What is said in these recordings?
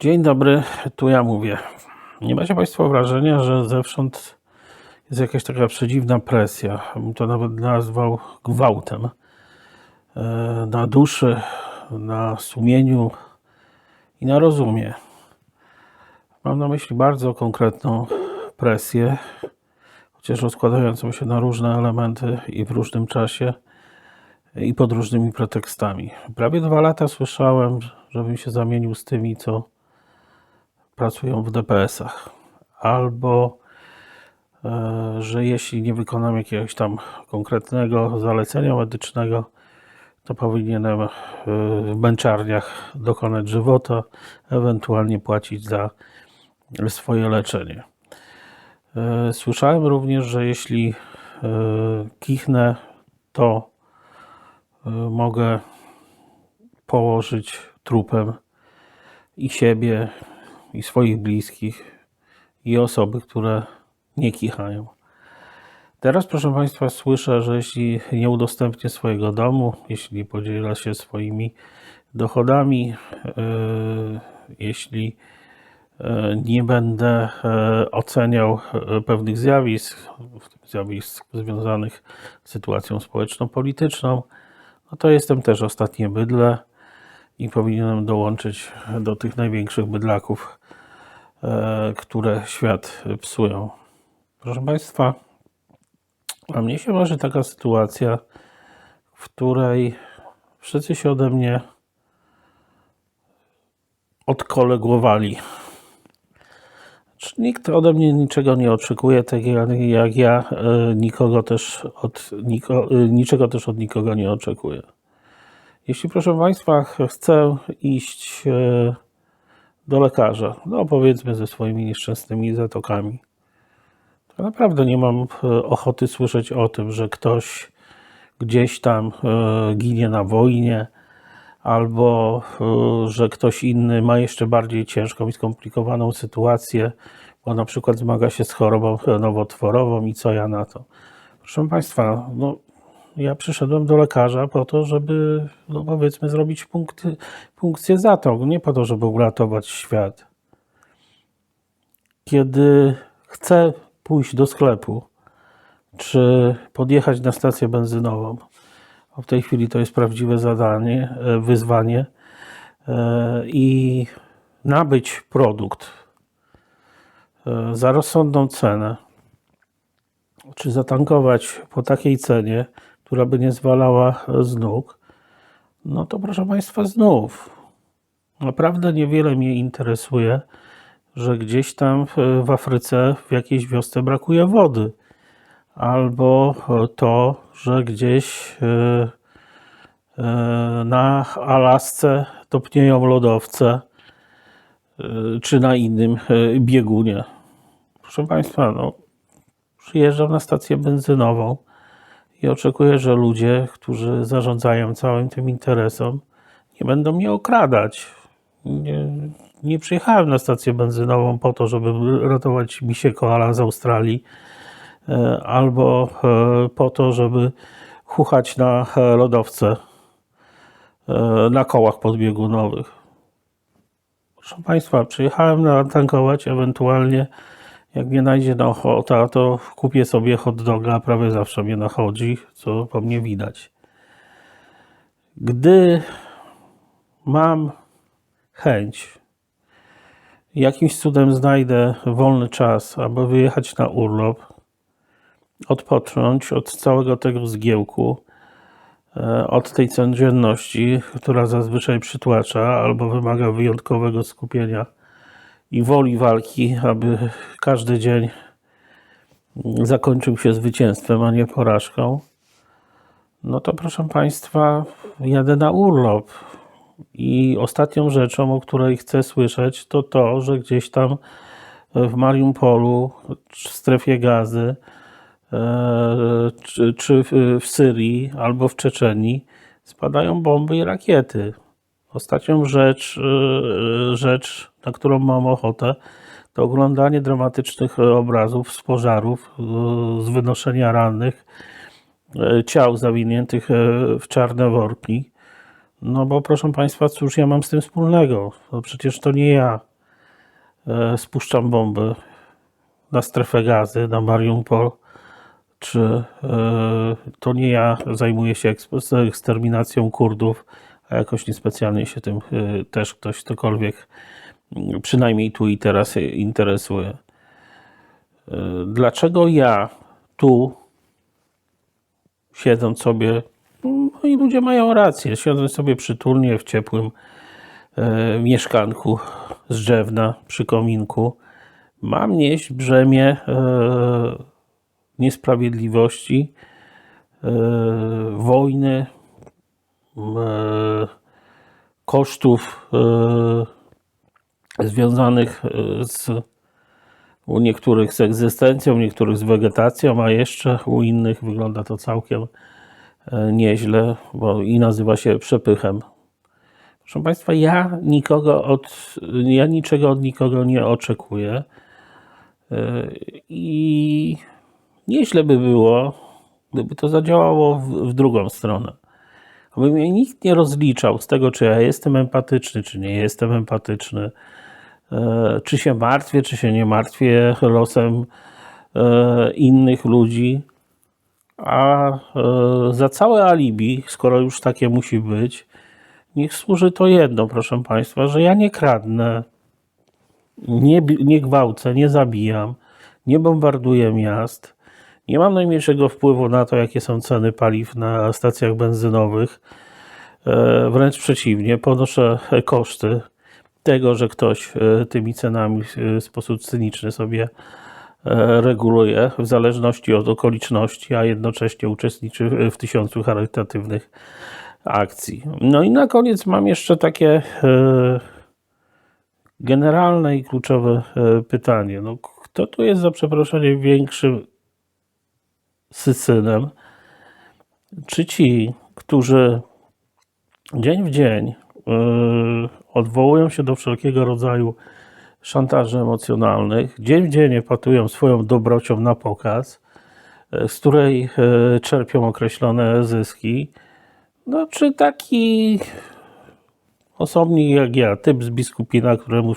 Dzień dobry, tu ja mówię. Nie macie Państwo wrażenia, że zewsząd jest jakaś taka przedziwna presja, bym to nawet nazwał gwałtem, e, na duszy, na sumieniu i na rozumie. Mam na myśli bardzo konkretną presję, chociaż rozkładającą się na różne elementy i w różnym czasie i pod różnymi pretekstami. Prawie dwa lata słyszałem, żebym się zamienił z tymi, co pracują w DPS-ach. Albo, e, że jeśli nie wykonam jakiegoś tam konkretnego zalecenia medycznego, to powinienem e, w męczarniach dokonać żywota, ewentualnie płacić za swoje leczenie. E, Słyszałem również, że jeśli kichnę, to mogę położyć trupem i siebie, i swoich bliskich, i osoby, które nie kichają. Teraz, proszę Państwa, słyszę, że jeśli nie udostępnię swojego domu, jeśli podzielę się swoimi dochodami, e, jeśli e, nie będę e, oceniał pewnych zjawisk, zjawisk związanych z sytuacją społeczno-polityczną, no to jestem też ostatnie bydle i powinienem dołączyć do tych największych bydlaków, które świat psują. Proszę Państwa, a mnie się marzy taka sytuacja, w której wszyscy się ode mnie odkolegowali. Nikt ode mnie niczego nie oczekuje, tak jak ja e, nikogo też od, niko, e, niczego też od nikogo nie oczekuję. Jeśli, proszę Państwa, ch- chcę iść e, do lekarza, no powiedzmy ze swoimi nieszczęsnymi zatokami, to naprawdę nie mam e, ochoty słyszeć o tym, że ktoś gdzieś tam e, ginie na wojnie, albo e, że ktoś inny ma jeszcze bardziej ciężką i skomplikowaną sytuację, bo na przykład zmaga się z chorobą nowotworową i co ja na to. Proszę Państwa, no, ja przyszedłem do lekarza po to, żeby, no powiedzmy, zrobić punkty, punkcję zatok, nie po to, żeby uratować świat. Kiedy chcę pójść do sklepu, czy podjechać na stację benzynową, w tej chwili to jest prawdziwe zadanie, e, wyzwanie, e, i nabyć produkt e, za rozsądną cenę, czy zatankować po takiej cenie, która by nie zwalała z nóg, no to proszę Państwa, znów. Naprawdę niewiele mnie interesuje, że gdzieś tam w- Afryce w jakiejś wiosce brakuje wody, albo to, że gdzieś e, e, na Alasce topnieją lodowce, e, czy na innym e, biegunie. Proszę Państwa, no, przyjeżdżam na stację benzynową i oczekuję, że ludzie, którzy zarządzają całym tym interesem, nie będą mnie okradać. Nie, nie przyjechałem na stację benzynową po to, żeby ratować misie koala z Australii, e, albo e, po to, żeby chuchać na e, lodowce na kołach podbiegunowych. Proszę Państwa, przyjechałem natankować, ewentualnie jak mnie najdzie na ochota, to kupię sobie hot doga, prawie zawsze mnie nachodzi, co po mnie widać. Gdy mam chęć, jakimś cudem znajdę wolny czas, aby wyjechać na urlop, odpocząć od całego tego zgiełku, e, od tej codzienności, która zazwyczaj przytłacza albo wymaga wyjątkowego skupienia i woli walki, aby każdy dzień zakończył się zwycięstwem, a nie porażką, no to proszę Państwa, jadę na urlop. I ostatnią rzeczą, o której chcę słyszeć, to to, że gdzieś tam w Mariupolu, w strefie gazy, e, czy, czy w- w Syrii albo w Czeczenii spadają bomby i rakiety. Ostatnią rzecz, e, rzecz, na którą mam ochotę, to oglądanie dramatycznych obrazów z pożarów, e, z wynoszenia rannych, e, ciał zawiniętych e, w czarne worki, No bo proszę Państwa, cóż ja mam z tym wspólnego? No przecież to nie ja spuszczam bomby na strefę gazy, na Mariupol, czy to nie ja zajmuję się eks- eksterminacją Kurdów, a jakoś niespecjalnie się tym też ktoś ktokolwiek przynajmniej tu i teraz interesuje. Dlaczego ja tu siedząc sobie, no i ludzie mają rację, siedząc sobie przytulnie w ciepłym e, mieszkanku z drzewna przy kominku, mam nieść brzemię e, niesprawiedliwości, e, wojny, kosztów związanych e, z u niektórych z egzystencją, u niektórych z wegetacją, a jeszcze u innych wygląda to całkiem e, nieźle, bo i nazywa się przepychem. Proszę Państwa, ja nikogo od, ja niczego od nikogo nie oczekuję. E, I nieźle by było, gdyby to zadziałało w, w drugą stronę. Aby mnie nikt nie rozliczał z tego, czy ja jestem empatyczny, czy nie jestem empatyczny, czy się martwię, czy się nie martwię losem e, innych ludzi. A e, za całe alibi, skoro już takie musi być, niech służy to jedno, proszę Państwa, że ja nie kradnę, nie, nie gwałcę, nie zabijam, nie bombarduję miast, nie mam najmniejszego wpływu na to, jakie są ceny paliw na stacjach benzynowych. E, Wręcz przeciwnie, ponoszę koszty tego, że ktoś e, tymi cenami e, w sposób cyniczny sobie e, reguluje w zależności od okoliczności, a jednocześnie uczestniczy w tysiącu charytatywnych akcji. No i na koniec mam jeszcze takie generalne i kluczowe pytanie. No, kto tu jest za przeproszeniem większym sysynem? Czy ci, którzy dzień w dzień odwołują się do wszelkiego rodzaju szantaży emocjonalnych, dzień w dzień epatują swoją dobrocią na pokaz, yy, z której yy, czerpią określone zyski, no czy taki osobnik jak ja, typ z biskupina, któremu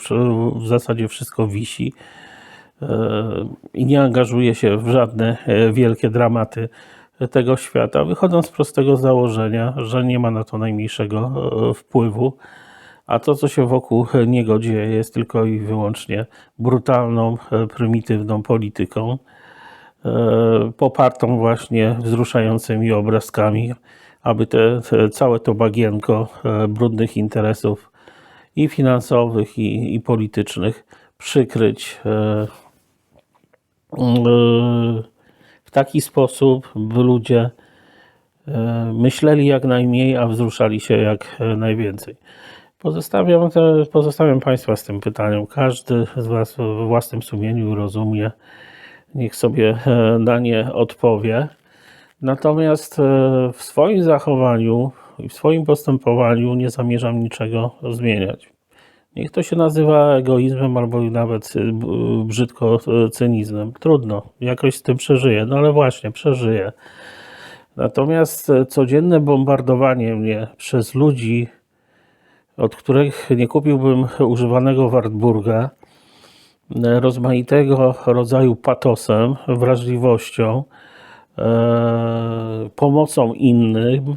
w zasadzie wszystko wisi i nie angażuje się w żadne e, wielkie dramaty tego świata, wychodząc z prostego założenia, że nie ma na to najmniejszego e, wpływu, a to, co się wokół niego dzieje, jest tylko i wyłącznie brutalną, e, prymitywną polityką, e, popartą właśnie wzruszającymi obrazkami, aby te, te całe to bagienko brudnych interesów i finansowych, i, i politycznych przykryć e, e, w taki sposób, by ludzie e, myśleli jak najmniej, a wzruszali się jak e, najwięcej. Pozostawiam, te, pozostawiam Państwa z tym pytaniem. Każdy z Was we własnym sumieniu rozumie, niech sobie e, na nie odpowie. Natomiast w swoim zachowaniu i w swoim postępowaniu nie zamierzam niczego zmieniać. Niech to się nazywa egoizmem albo nawet y, brzydko y, cynizmem. Trudno, jakoś z tym przeżyję. No ale właśnie, przeżyję. Natomiast e, codzienne bombardowanie mnie przez ludzi, od których nie kupiłbym używanego Wartburga, rozmaitego rodzaju patosem, wrażliwością, pomocą innym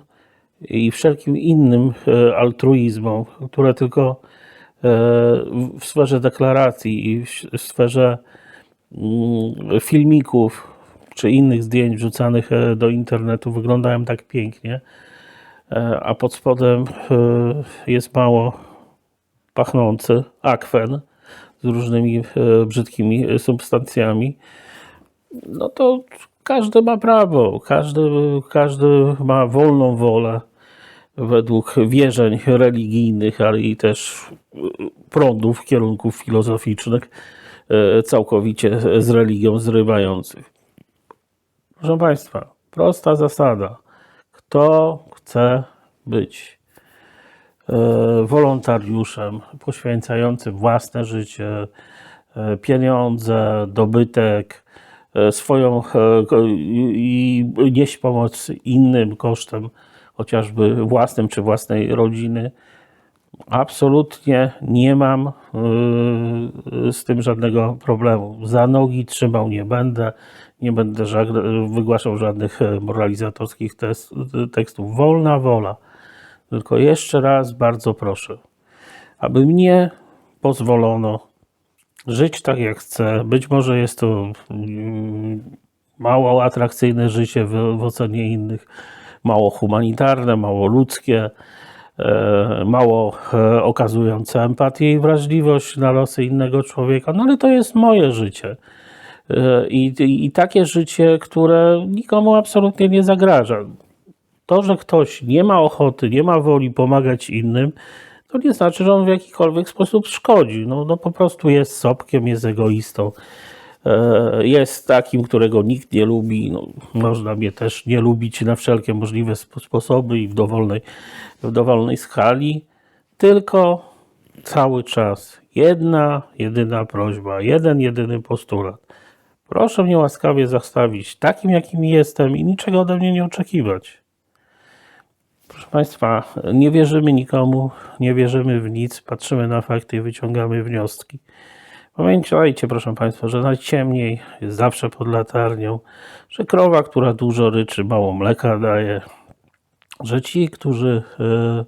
i wszelkim innym altruizmom, które tylko w- w sferze deklaracji i w sferze mm, filmików czy innych zdjęć wrzucanych e, do internetu wyglądają tak pięknie, e, a pod spodem e, jest mało pachnący akwen z różnymi e, brzydkimi substancjami, no to każdy ma prawo, każdy, każdy ma wolną wolę według wierzeń religijnych, ale i też y, prądów, kierunków filozoficznych e, całkowicie z religią zrywających. Proszę Państwa, prosta zasada. Kto chce być e, wolontariuszem poświęcającym własne życie, e, pieniądze, dobytek, e, swoją e, i nieść pomoc innym kosztem chociażby własnym czy własnej rodziny. Absolutnie nie mam yy, z tym żadnego problemu. Za nogi trzymał nie będę, nie będę wygłaszał żadnych e, moralizatorskich tekstów. Wolna wola. Tylko jeszcze raz bardzo proszę, aby mnie pozwolono żyć tak jak chcę. Być może jest to mm, mało atrakcyjne życie w, w ocenie innych, mało humanitarne, mało ludzkie, e, mało e, okazujące empatię i wrażliwość na losy innego człowieka, no ale to jest moje życie. E, I, i, I takie życie, które nikomu absolutnie nie zagraża. To, że ktoś nie ma ochoty, nie ma woli pomagać innym, to nie znaczy, że on w jakikolwiek sposób szkodzi. No, no po prostu jest sobkiem, jest egoistą. E, Jest takim, którego nikt nie lubi. No, można mnie też nie lubić na wszelkie możliwe spo- sposoby i w dowolnej, w dowolnej skali. Tylko cały czas jedna, jedyna prośba, jeden, jedyny postulat. Proszę mnie łaskawie zastawić takim, jakim jestem i niczego ode mnie nie oczekiwać. Proszę Państwa, nie wierzymy nikomu, nie wierzymy w nic, patrzymy na fakty i wyciągamy wnioski. Pamiętajcie, proszę Państwa, że najciemniej jest zawsze pod latarnią, że krowa, która dużo ryczy, mało mleka daje, że ci, którzy e,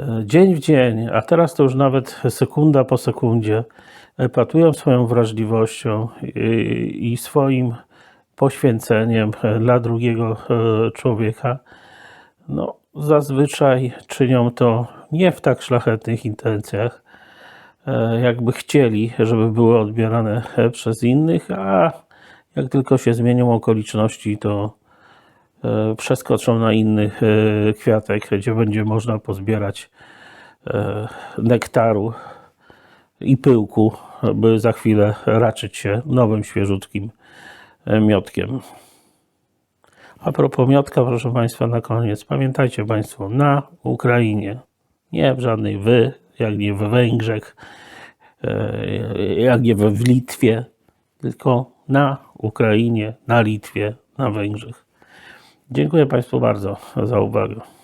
e, dzień w dzień, a teraz to już nawet sekunda po sekundzie, epatują swoją wrażliwością i, swoim poświęceniem e, dla drugiego człowieka, no, zazwyczaj czynią to nie w tak szlachetnych intencjach, jakby chcieli, żeby były odbierane e, przez innych, a jak tylko się zmienią okoliczności, to e, przeskoczą na inny e, kwiatek, gdzie będzie można pozbierać e, nektaru i pyłku, by za chwilę raczyć się nowym, świeżutkim e, miotkiem. A propos miotka, proszę Państwa, na koniec. Pamiętajcie Państwo, na Ukrainie, nie w żadnej wy, jak nie we Węgrzech, e, jak nie we w Litwie, tylko na Ukrainie, na Litwie, na Węgrzech. Dziękuję Państwu bardzo za uwagę.